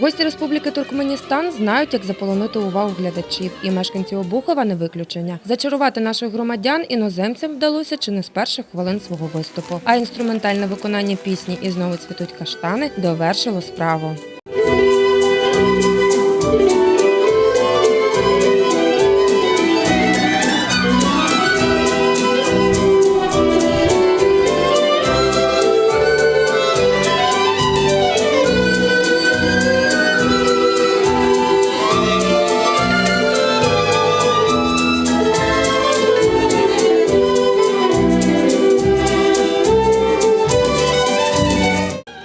Гості Республіки Туркменістан знають, як заполонити увагу глядачів, і мешканці Обухова не виключення. Зачарувати наших громадян іноземцям вдалося чи не з перших хвилин свого виступу. А інструментальне виконання пісні і знову цвітуть каштани довершило справу.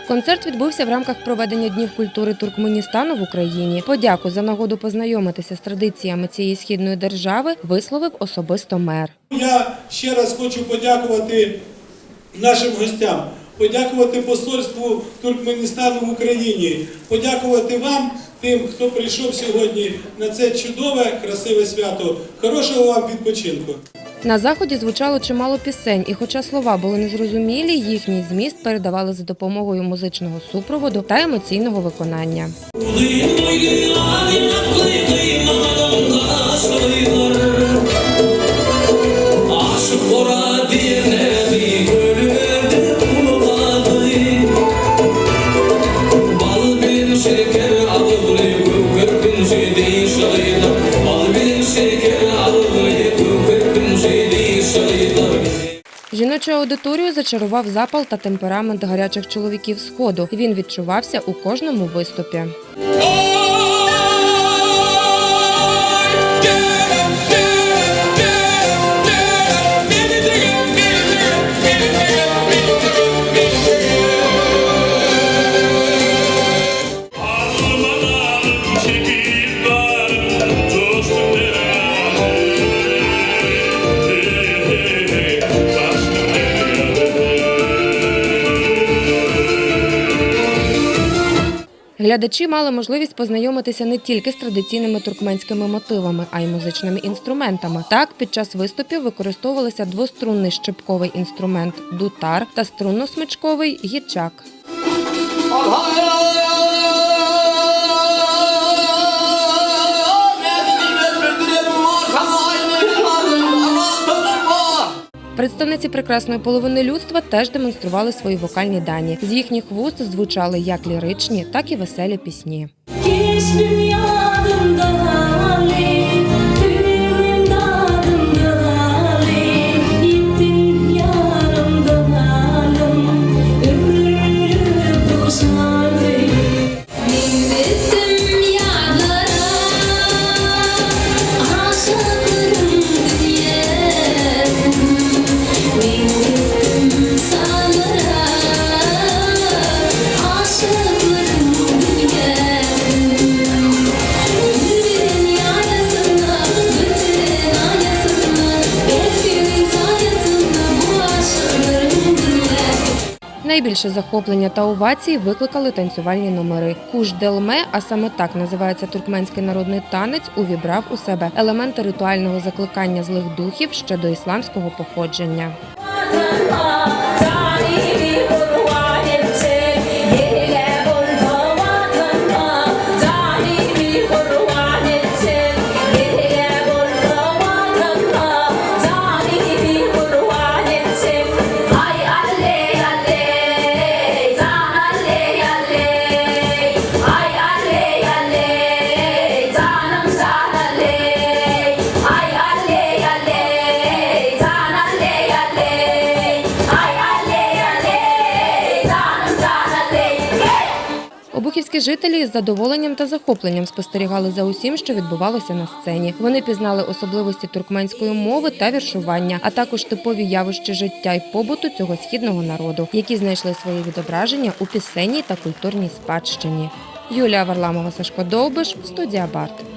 Концерт відбувся в рамках проведення днів культури Туркменістану в Україні. Подяку за нагоду познайомитися з традиціями цієї східної держави висловив особисто мер. Я ще раз хочу подякувати нашим гостям, подякувати посольству Туркменістану в Україні, подякувати вам, тим, хто прийшов сьогодні на це чудове, красиве свято. Хорошого вам відпочинку! На заході звучало чимало пісень, і хоча слова були незрозумілі, їхній зміст передавали за допомогою музичного супроводу та емоційного виконання. Жіночу аудиторію зачарував запал та темперамент гарячих чоловіків сходу. Він відчувався у кожному виступі. Глядачі мали можливість познайомитися не тільки з традиційними туркменськими мотивами, а й музичними інструментами. Так, під час виступів використовувалися двострунний щепковий інструмент дутар та струнно-смичковий гічак. Представниці прекрасної половини людства теж демонстрували свої вокальні дані. З їхніх вуст звучали як ліричні, так і веселі пісні. Найбільше захоплення та овації викликали танцювальні номери. Куш Делме, а саме так називається туркменський народний танець, увібрав у себе елементи ритуального закликання злих духів ще до ісламського походження. Жителі з задоволенням та захопленням спостерігали за усім, що відбувалося на сцені. Вони пізнали особливості туркменської мови та віршування, а також типові явища життя й побуту цього східного народу, які знайшли своє відображення у пісенній та культурній спадщині. Юлія Варламова, Сашко Довбиш, студія Барт.